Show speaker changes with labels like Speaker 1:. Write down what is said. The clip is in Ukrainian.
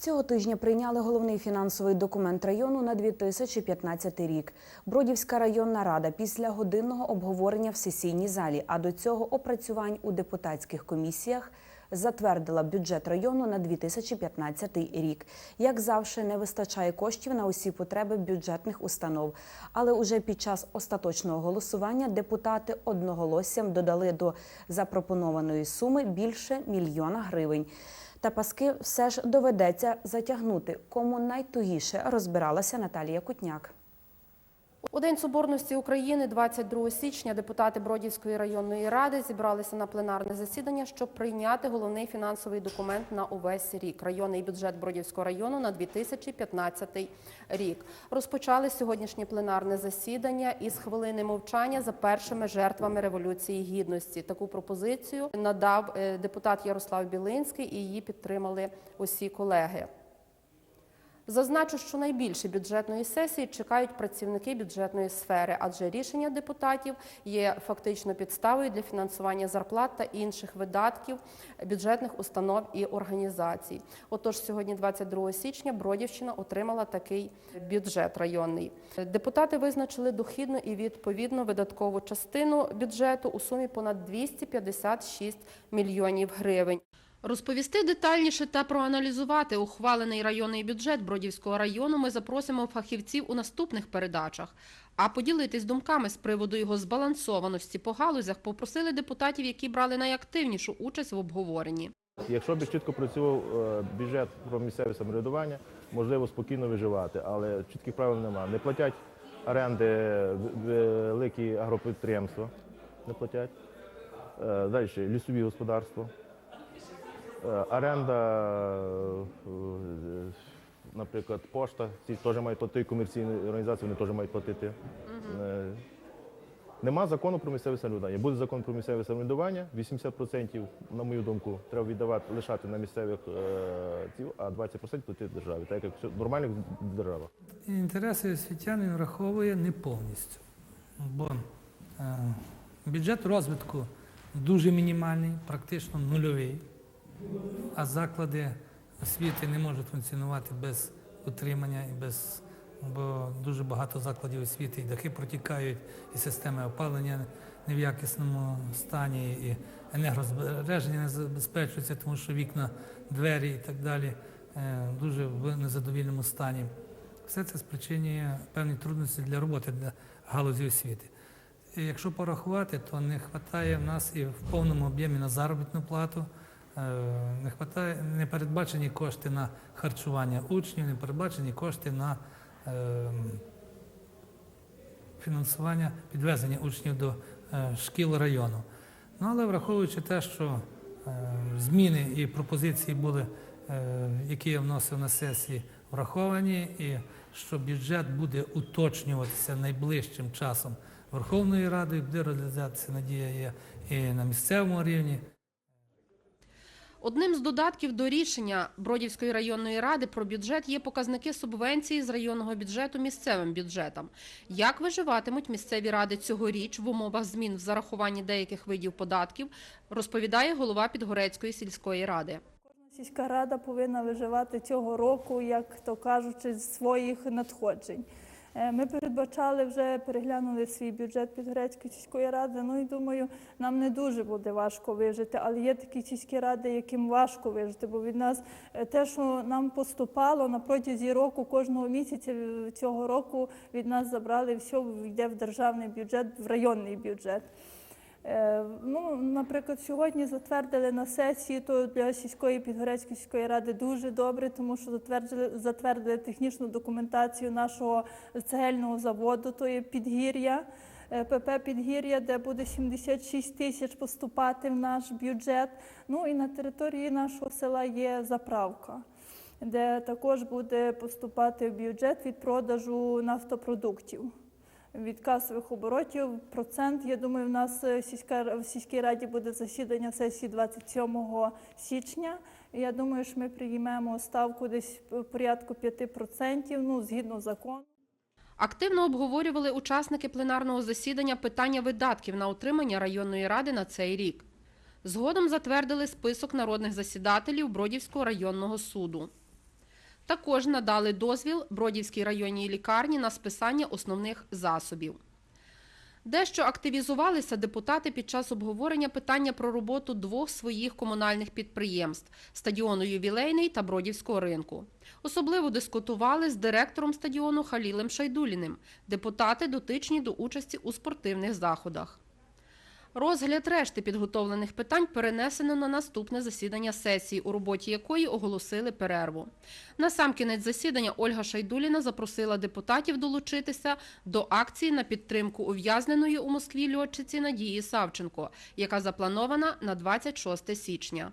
Speaker 1: Цього тижня прийняли головний фінансовий документ району на 2015 рік. Бродівська районна рада після годинного обговорення в сесійній залі, а до цього опрацювань у депутатських комісіях затвердила бюджет району на 2015 рік. Як завжди, не вистачає коштів на усі потреби бюджетних установ. Але уже під час остаточного голосування депутати одноголоссям додали до запропонованої суми більше мільйона гривень. Та паски все ж доведеться затягнути. Кому найтугіше розбиралася Наталія Кутняк.
Speaker 2: У День Соборності України, 22 січня, депутати Бродівської районної ради зібралися на пленарне засідання, щоб прийняти головний фінансовий документ на увесь рік районний бюджет Бродівського району на 2015 рік. Розпочали сьогоднішнє пленарне засідання із хвилини мовчання за першими жертвами революції гідності. Таку пропозицію надав е, депутат Ярослав Білинський, і її підтримали усі колеги. Зазначу, що найбільше бюджетної сесії чекають працівники бюджетної сфери, адже рішення депутатів є фактично підставою для фінансування зарплат та інших видатків бюджетних установ і організацій. Отож, сьогодні, 22 січня, Бродівщина отримала такий бюджет районний. Депутати визначили дохідну і відповідну видаткову частину бюджету у сумі понад 256 мільйонів гривень. Розповісти детальніше та проаналізувати ухвалений районний бюджет Бродівського району ми запросимо фахівців у наступних передачах. А поділитись думками з приводу його збалансованості по галузях попросили депутатів, які брали найактивнішу участь в обговоренні.
Speaker 3: Якщо б чітко працював е, бюджет про місцеве самоврядування, можливо спокійно виживати, але чітких правил немає. Не платять оренди великі агропідприємства, не платять. Е, Далі лісові господарства. Е, Оренда, е, наприклад, пошта, ці теж мають платити комерційні організації, вони теж мають платити. Е, Нема закону про місцеве самоврядування. Буде закон про місцеве самоврядування. 80%, на мою думку, треба віддавати лишати на місцевих е, а 20% платити державі, так як все в нормальних державах.
Speaker 4: Інтереси освітян він враховує не повністю, бо е, бюджет розвитку дуже мінімальний, практично нульовий, а заклади освіти не можуть функціонувати без утримання і без. Бо дуже багато закладів освіти і дахи протікають, і системи опалення не в якісному стані, і енергозбереження не забезпечується, тому що вікна, двері і так далі е, дуже в незадовільному стані. Все це спричинює певні трудності для роботи для галузі освіти. І якщо порахувати, то не вистачає в нас і в повному об'ємі на заробітну плату, не хватає, не передбачені кошти на харчування учнів, не передбачені кошти на е, фінансування підвезення учнів до е, шкіл району. Ну, але враховуючи те, що е, зміни і пропозиції були, е, які я вносив на сесії, враховані, і що бюджет буде уточнюватися найближчим часом Верховною Радою, буде реалізація надія є і на місцевому рівні.
Speaker 2: Одним з додатків до рішення Бродівської районної ради про бюджет є показники субвенції з районного бюджету місцевим бюджетам. Як виживатимуть місцеві ради цьогоріч в умовах змін в зарахуванні деяких видів податків, розповідає голова Підгорецької сільської ради.
Speaker 5: Сільська рада повинна виживати цього року, як то кажучи, з своїх надходжень. Е, Ми передбачали вже переглянули свій бюджет Підгорецької сільської ради. Ну і думаю, нам не дуже буде важко вижити, але є такі сільські ради, яким важко вижити, бо від нас е, те, що нам поступало на протязі року, кожного місяця е, цього року від нас забрали все, йде в державний бюджет, в районний бюджет. Наприклад, сьогодні затвердили на сесії, то для сільської підгорецької сільської ради дуже добре, тому що затвердили, затвердили технічну документацію нашого цегельного заводу, то є підгір'я, е, ПП Підгір'я, де буде 76 тисяч поступати в наш бюджет. Ну і на території нашого села є заправка. Де також буде поступати в бюджет від продажу нафтопродуктів від касових оборотів. Процент, я думаю, в нас е, в сільській раді буде засідання сесії 27 січня. Я думаю, що ми приймемо ставку десь порядку 5%, ну, згідно закону.
Speaker 2: Активно обговорювали учасники пленарного засідання питання видатків на утримання районної ради на цей рік. Згодом затвердили список народних засідателів Бродівського районного суду. Також надали дозвіл Бродівській районній лікарні на списання основних засобів. Дещо активізувалися депутати під час обговорення питання про роботу двох своїх комунальних підприємств стадіону Ювілейний та Бродівського ринку. Особливо дискутували з директором стадіону Халілем Шайдуліним. Депутати дотичні до участі у спортивних заходах. Розгляд решти підготовлених питань перенесено на наступне засідання сесії, у роботі якої оголосили перерву. На сам кінець засідання Ольга Шайдуліна запросила депутатів долучитися до акції на підтримку ув'язненої у Москві льотчиці Надії Савченко, яка запланована на 26 січня.